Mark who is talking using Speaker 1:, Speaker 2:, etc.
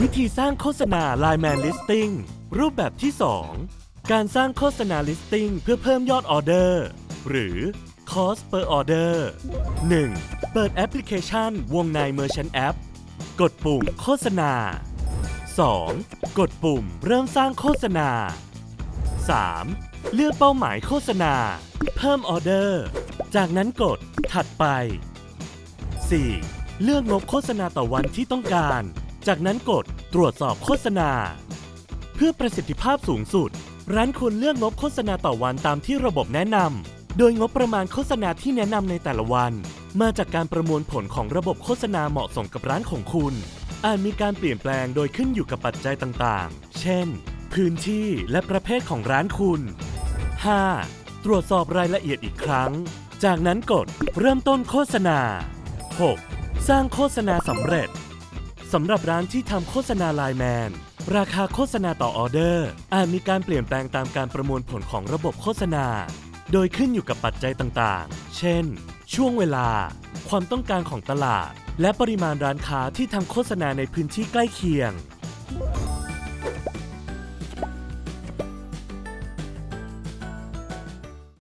Speaker 1: วิธีสร้างโฆษณา Line Man Listing รูปแบบที่ 2 การสร้างโฆษณา Listing เพื่อเพิ่มยอดออเดอร์ หรือ Cost per order 1. เปิดแอปพลิเคชันวงใน Merchant App กดปุ่มโฆษณา 2. กดปุ่มเริ่มสร้างโฆษณา 3. เลือกเป้าหมายโฆษณา เพิ่มออเดอร์ จากนั้นกดถัดไป 4. เลือกงบโฆษณาต่อวันที่ต้องการ จากนั้นกดตรวจสอบโฆษณา เพื่อประสิทธิภาพสูงสุด ร้านควรเลือกงบโฆษณาต่อวันตามที่ระบบแนะนำโดยงบประมาณโฆษณาที่แนะนำในแต่ละวัน มาจากการประมวลผลของระบบโฆษณาเหมาะสมกับร้านของคุณ อาจมีการเปลี่ยนแปลงโดยขึ้นอยู่กับปัจจัยต่างๆ เช่น พื้นที่และประเภทของร้านคุณ 5. ตรวจสอบรายละเอียดอีกครั้ง จากนั้นกดเริ่มต้นโฆษณา 6. สร้างโฆษณาสำเร็จ สำหรับร้านที่ทำโฆษณาไลน์แมน ราคาโฆษณาต่อออเดอร์ อาจมีการเปลี่ยนแปลงตามการประมวลผลของระบบโฆษณา โดยขึ้นอยู่กับปัจจัยต่างๆ เช่น ช่วงเวลา ความต้องการของตลาด และปริมาณร้านค้าที่ทำโฆษณาในพื้นที่ใกล้เคียง